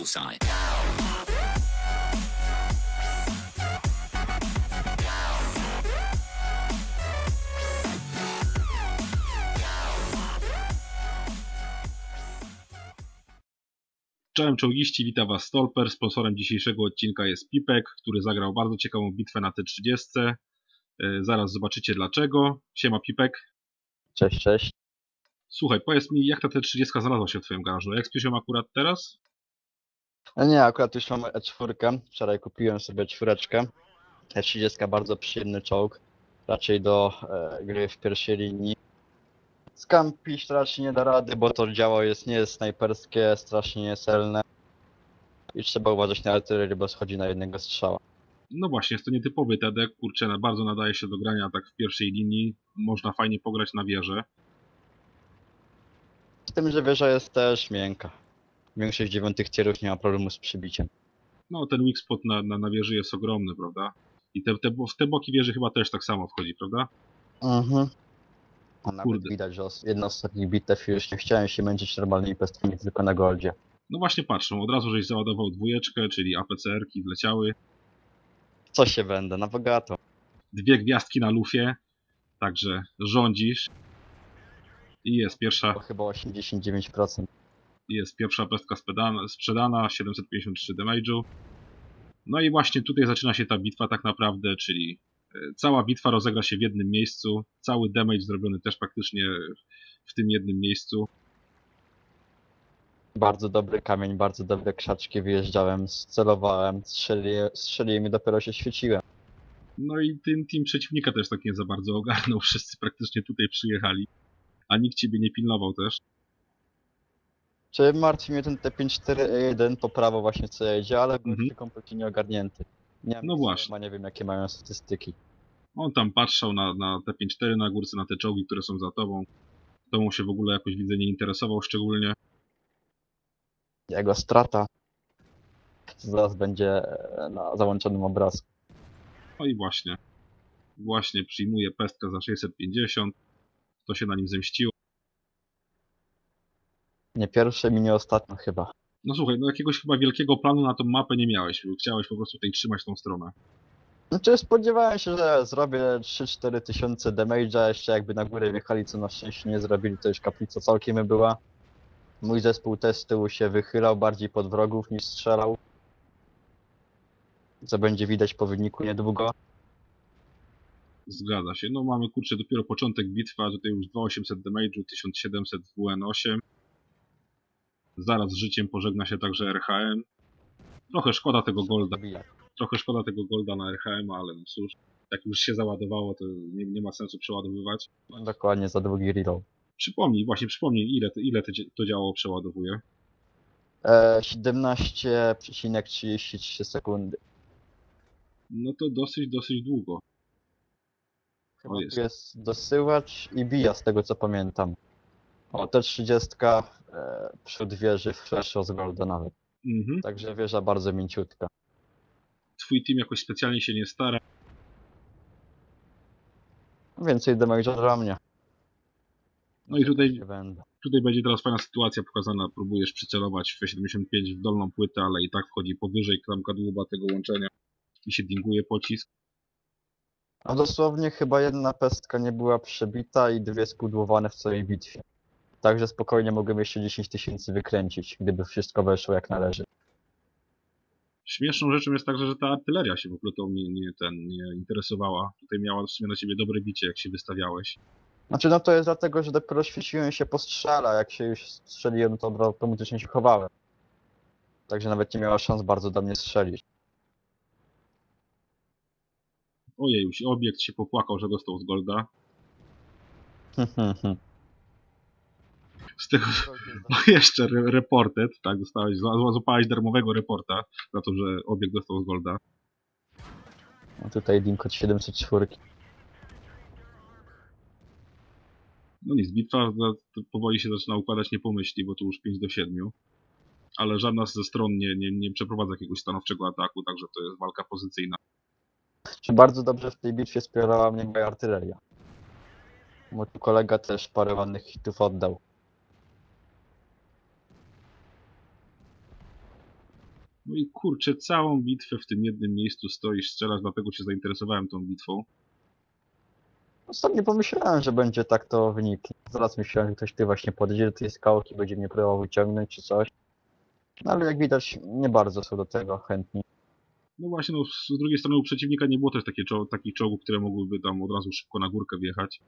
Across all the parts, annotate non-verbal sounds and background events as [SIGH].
bullseye. Czołem czołgiści, witam Was Stolper. Sponsorem dzisiejszego odcinka jest Pipek, który zagrał bardzo ciekawą bitwę na T30. E, Zaraz zobaczycie dlaczego. Siema Pipek. Cześć, cześć. Słuchaj, powiedz mi, jak ta T30 znalazła się w Twoim garażu? Jak spisz ją akurat teraz? No nie, akurat już mamy E4. Wczoraj kupiłem sobie czwóreczkę. E30 bardzo przyjemny czołg. Raczej do e, gry w pierwszej linii. Skampić raczej nie da rady, bo to działo jest, nie jest snajperskie, strasznie niecelne. I trzeba uważać na artylerię, bo schodzi na jednego strzała. No właśnie, jest to nietypowy TD, kurczę, na- bardzo nadaje się do grania tak w pierwszej linii. Można fajnie pograć na wieżę. Z tym, że wieża jest też miękka. Większość dziewiątych tierów nie ma problemu z przybiciem. No, ten weak spot na, na, na wieży jest ogromny, prawda? I te, te, w te boki wieży chyba też tak samo wchodzi, prawda? Mhm. A nawet Kurde. widać, że jedna z ostatnich bitew już nie chciałem się męczyć normalnymi pestkami, tylko na goldzie. No właśnie patrzą, od razu żeś załadował dwójeczkę, czyli APCR-ki wleciały. Co się będę, na bogato. Dwie gwiazdki na lufie, także rządzisz. I jest pierwsza, To chyba 89%. Jest pierwsza pestka sprzedana, sprzedana 753 damage'u. No i właśnie tutaj zaczyna się ta bitwa tak naprawdę, czyli e, cała bitwa rozegra się w jednym miejscu, cały damage zrobiony też praktycznie w tym jednym miejscu. Bardzo dobry kamień, bardzo dobre krzaczki, wyjeżdżałem, celowałem, strzeliłem, strzeliłem i dopiero się świeciłem. No i ten team przeciwnika też tak nie za bardzo ogarnął, [LAUGHS] wszyscy praktycznie tutaj przyjechali, a nikt ciebie nie pilnował też. Czy martwi mnie ten T541 po prawo właśnie co jedzie, ale Mhm. gościu kompletnie nie ogarnięty. Nie wiem, No właśnie. Nie wiem jakie mają statystyki. On tam patrzał na, na te 5-4 na górce, na te czołgi, które są za tobą. Tobą się w ogóle jakoś widzę nie interesował szczególnie. Jego strata zaraz będzie e, na załączonym obrazku. No i właśnie. Właśnie przyjmuje pestkę za 650. To się na nim zemściło. Nie pierwsze mi nie ostatnio chyba. No słuchaj, no jakiegoś chyba wielkiego planu na tą mapę nie miałeś. Chciałeś po prostu tutaj trzymać tą stronę. Znaczy spodziewałem się, że zrobię 3-4 tysiące damage'a, jeszcze jakby na górę wjechali, co na szczęście nie zrobili, to już kaplica całkiem by była. Mój zespół też z tyłu się wychylał bardziej pod wrogów niż strzelał. Co będzie widać po wyniku niedługo. Zgadza się. No mamy kurczę dopiero początek bitwy, a tutaj już 2800 damage'u, 1700 WN8. Zaraz z życiem pożegna się także RHM. Trochę szkoda tego golda. Trochę szkoda tego golda na RHM, ale no cóż. Jak już się załadowało, to nie, nie ma sensu przeładowywać. Dokładnie za długi reload. Przypomnij, właśnie przypomnij, ile, to- ile to, dzie- to działo przeładowuje. E, 17,33 sekundy. No to dosyć, dosyć długo. Chyba O, jest. jest dosyłacz i bija z tego co pamiętam. O, te 30 e, przód wieży flash z golda nawet. Mhm. Także wieża bardzo mięciutka. Twój team jakoś specjalnie się nie stara. Więcej damage'a dla mnie. No i tutaj, będę. tutaj będzie teraz fajna sytuacja pokazana. Próbujesz przycelować w 75 w dolną płytę, ale i tak wchodzi powyżej klamka dłuba tego łączenia i się dinguje pocisk. No dosłownie chyba jedna pestka nie była przebita i dwie spudłowane w całej bitwie. Także spokojnie mogłem jeszcze 10 tysięcy wykręcić, gdyby wszystko weszło jak należy. Śmieszną rzeczą jest także, że ta artyleria się w ogóle tą nie, nie, ten, nie interesowała. Tutaj miała w sumie na ciebie dobre bicie, jak się wystawiałeś. Znaczy no to jest dlatego, że dopiero świeciłem się po strzale, a jak się już strzeliłem to automatycznie się chowałem. Także nawet nie miała szans bardzo do mnie strzelić. Ojej, już obiekt się popłakał, że dostał z golda. [LAUGHS] Z tego, [LAUGHS] no jeszcze re reported, tak, dostałeś, zła- złapałeś darmowego reporta za to, że obiekt dostał z golda. A tutaj link od 704. No nic, bitwa powoli się zaczyna układać nie pomyśli, bo tu już 5 do 7. Ale żadna ze stron nie, nie, nie przeprowadza jakiegoś stanowczego ataku, także to jest walka pozycyjna. Czy bardzo dobrze w tej bitwie wspierała mnie moja artyleria. Mój kolega też parę ładnych hitów oddał. No i kurczę, całą bitwę w tym jednym miejscu stoisz, strzelasz, dlatego się zainteresowałem tą bitwą. Ostatnio pomyślałem, że będzie tak to wyniki. Zaraz myślałem, że ktoś ty właśnie podejdzie do tej skałki, będzie mnie próbował wyciągnąć czy coś. No ale jak widać, nie bardzo są do tego chętni. No właśnie, no, z drugiej strony u przeciwnika nie było też takie czoł takich czołgów, które mogłyby tam od razu szybko na górkę wjechać.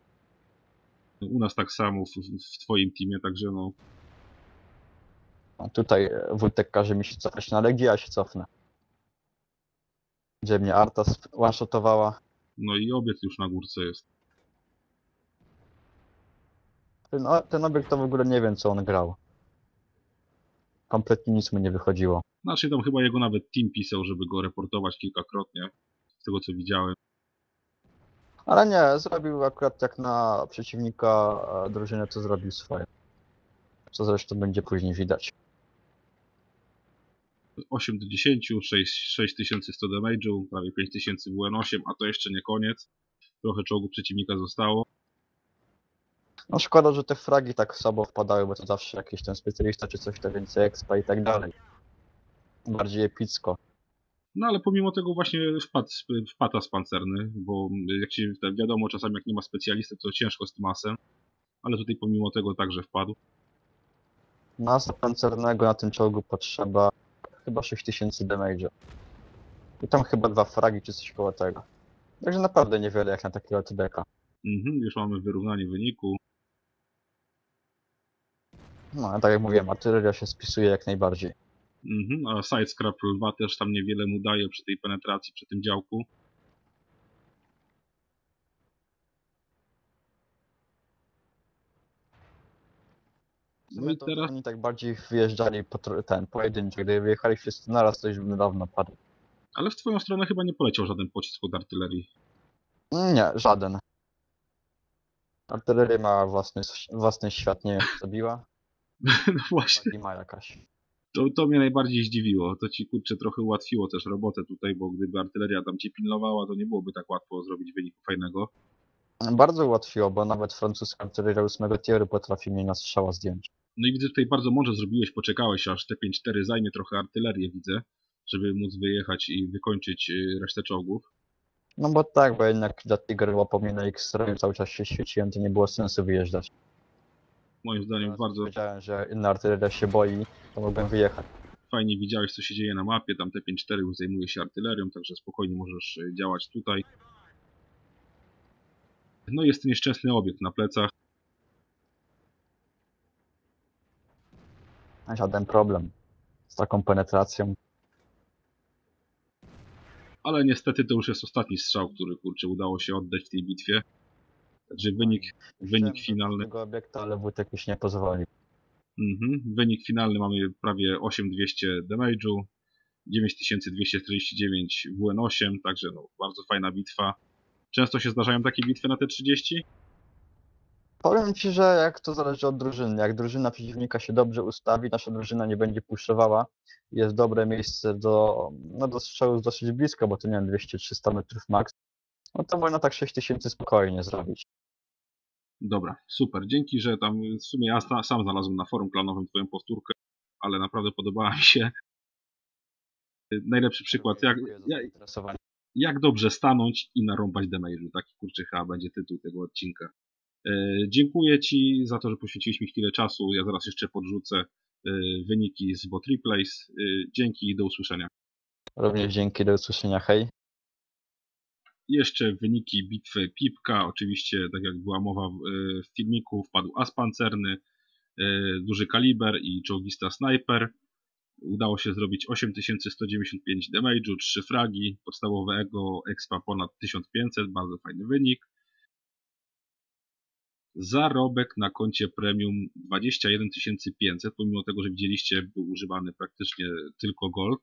U nas tak samo w, w twoim teamie, także no, A tutaj e, Wójtek każe mi się cofać, ale gdzie ja się cofnę? Gdzie mnie Arta one-shotowała? no i obiekt już na górce jest. Ten, o- ten obiekt to w ogóle nie wiem, co on grał. Kompletnie nic mu nie wychodziło. Znaczy tam chyba jego nawet team pisał, żeby go reportować kilkakrotnie, z tego co widziałem. Ale nie, zrobił akurat jak na przeciwnika e, drużyny, to zrobił swoje. Co zresztą będzie później widać. 8 do 10, 6, 6100 damage'u, prawie 5000 WN8, a to jeszcze nie koniec. Trochę czołgów przeciwnika zostało. No szkoda, że te fragi tak słabo wpadały, bo to zawsze jakiś ten specjalista czy coś, to więcej expa i tak dalej. Bardziej epicko. No ale pomimo tego właśnie wpadł, wpada z pancerny, bo jak się wiadomo, czasami jak nie ma specjalisty, to ciężko z tym asem. Ale tutaj pomimo tego także wpadł. Masa pancernego na tym czołgu potrzeba chyba 6000 damage'a. I tam chyba dwa fragi czy coś koło tego. Także naprawdę niewiele jak na takiego TDK. Mhm, już mamy wyrównanie wyniku. No, ale tak jak mówiłem, artyleria się spisuje jak najbardziej. Mhm, a Sidescrap 2 też tam niewiele mu daje przy tej penetracji, przy tym działku. W No sumie to teraz oni tak bardziej wyjeżdżali po ten pojedynczy. Gdyby wyjechali wszyscy naraz, to już by dawno padł. Ale w twoją stronę chyba nie poleciał żaden pocisk od artylerii. Nie, żaden. Artyleria ma własny, własny świat, nie wiem co biła. [LAUGHS] No właśnie, I ma jakaś. to, to mnie najbardziej zdziwiło. To ci kurczę trochę ułatwiło też robotę tutaj, bo gdyby artyleria tam cię pilnowała, to nie byłoby tak łatwo zrobić wyniku fajnego. Bardzo ułatwiło, bo nawet francuska artyleria 8 tieru potrafi mnie na strzała zdjąć. No i widzę tutaj bardzo mądrze zrobiłeś, poczekałeś aż T5-4 zajmie trochę artylerię, widzę, żeby móc wyjechać i wykończyć y, resztę czołgów. No bo tak, bo jednak dla Tiger łapał mnie na X-Ray, cały czas się świeciłem, to nie było sensu wyjeżdżać. Moim zdaniem Teraz bardzo Wiedziałem, że inna artyleria się boi, to mogłem wyjechać. fajnie widziałeś, co się dzieje na mapie. Tam T5-4 już zajmuje się artylerią, także spokojnie możesz y, działać tutaj. No i jest ten nieszczęsny obiekt na plecach. Żaden problem z taką penetracją. Ale niestety to już jest ostatni strzał, który kurczę udało się oddać w tej bitwie. Także wynik, wynik finalny. Tego obiektu, ale Wójtek już nie pozwolił. Mhm. Wynik finalny mamy prawie 8200 damage'u, 9249 WN8, także no, bardzo fajna bitwa. Często się zdarzają takie bitwy na te 30? Powiem ci, że jak to zależy od drużyny. Jak drużyna przeciwnika się dobrze ustawi, nasza drużyna nie będzie puszczowała, jest dobre miejsce do, no do strzału dosyć blisko, bo to nie wiem, 200-300 metrów max, no to można tak 6000 spokojnie zrobić. Dobra, super. Dzięki, że tam w sumie ja sta- sam znalazłem na forum klanowym twoją powtórkę, ale naprawdę podobała mi się. Najlepszy przykład, jak, jak, jak dobrze stanąć i narąbać damage'u. Taki kurczę chyba będzie tytuł tego odcinka. E, dziękuję Ci za to, że poświęciłeś mi chwilę czasu. Ja zaraz jeszcze podrzucę e, wyniki z bot replays. E, dzięki i do usłyszenia. Również dzięki, do usłyszenia, hej. Jeszcze wyniki bitwy Pipka. Oczywiście, tak jak była mowa w, filmiku, wpadł as pancerny, duży kaliber i czołgista sniper. Udało się zrobić 8195 damage'u, 3 fragi, podstawowego expa ponad 1500, bardzo fajny wynik. Zarobek na koncie premium 21 500, pomimo tego, że widzieliście, był używany praktycznie tylko gold,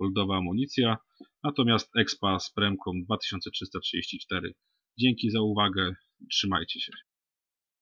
goldowa amunicja, natomiast expa z premką 2334. Dzięki za uwagę, trzymajcie się.